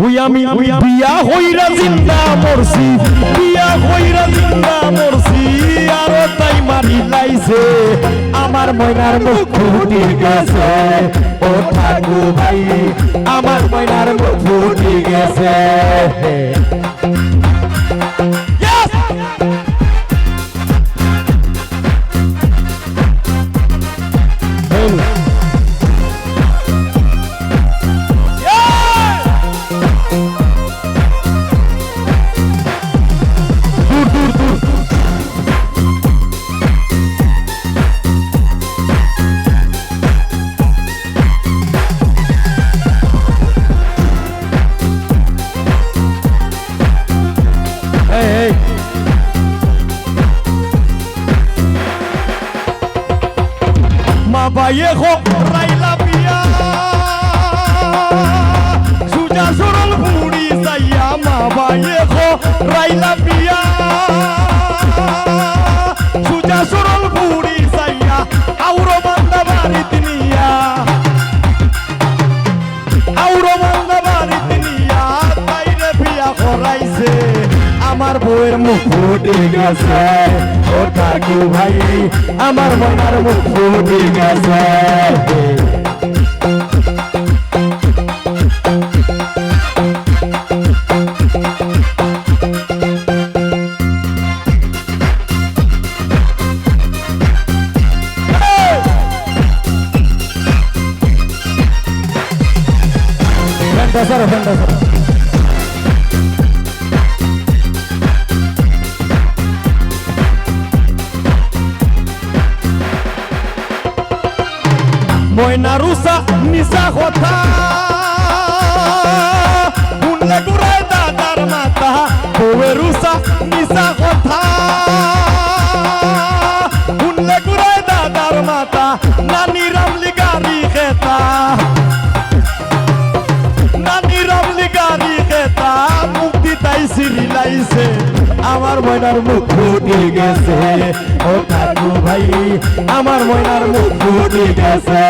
হুই আমি বিয়া হইরা জিন্দা মরছি, বিয়া হইরা জিন্দা মরছি, আর তাই মারি লাইছে। আমার ময়নার মুখ কাছে ও ঠাকুর ভাই, আমার ময়নার মুখুটি গেছে। Vallejo, Raila Pia Suya Sorol Puri Saya Ma Vallejo, Raila Pia Suya Sorol Puri Saya Auro Banda Baritiniya Auro Banda Baritiniya Taire Pia Horaise আমার বউয়ের মুখ ফুটে ঠাকু ভাই আমার মনার মুখ ফুটে গেছে Wena rusa ni za hotaa আমার ময়নার মুখ ফুটে গেছে। ও ঠাকুর ভাই আমার ময়নার মুখ ফুটে গেছে।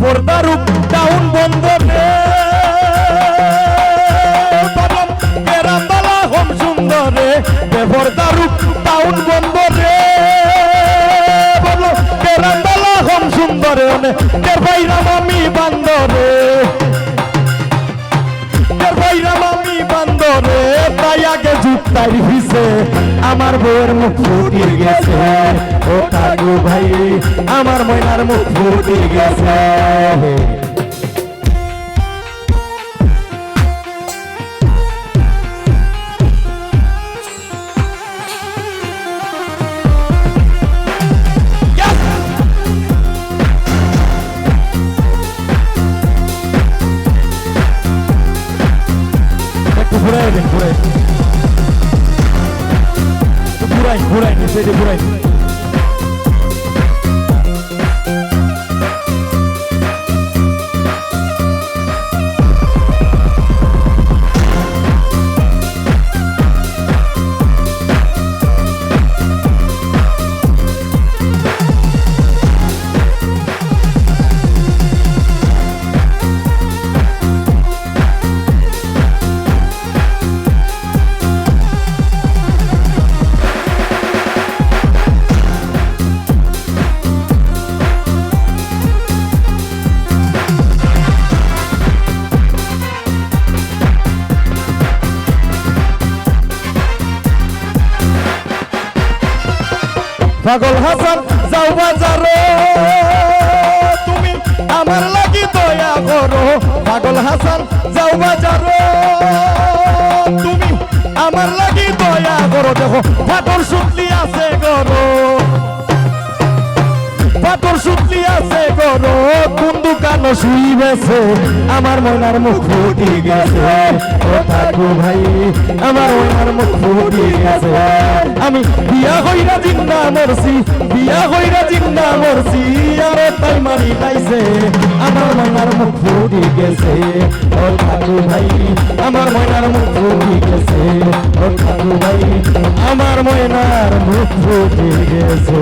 বেপরদারুক টাউন পাবন কেরামবালা হোম সুন্দরে বেপরদারুক টাউন বন্দরে বলো কেরামবালা হোম সুন্দরে টের বাইরাম আমি বান্দরে। আগে হিসে আমার বউয়ের মুখ ফুটে গেছে। ও কাকু ভাই, আমার ময়নার মুখ ফুটে গেছে। Seydi Burayı. পাগল হাসান, যাও বাজার। তুমি আমার লাগি দয়া করো। পাগল হাসান, যাও বাজার। তুমি আমার লাগি দয়া করো। দেখো শুই গেছে আমার ময়নার মুখ ফুটি গেছে। ও ভাই, আমার ময়নার মুখ ফুটি গেছে। আমি বিয়া হইরা জিন্দা মরছি, বিয়া হইরা জিন্দা মরছি, আর তাই মারি লাইছে। আমার ময়নার মুখ ফুটি গেছে। ও ভাই, আমার ময়নার মুখ ফুটি গেছে। ও ভাই, আমার ময়নার মুখ ফুটি গেছে।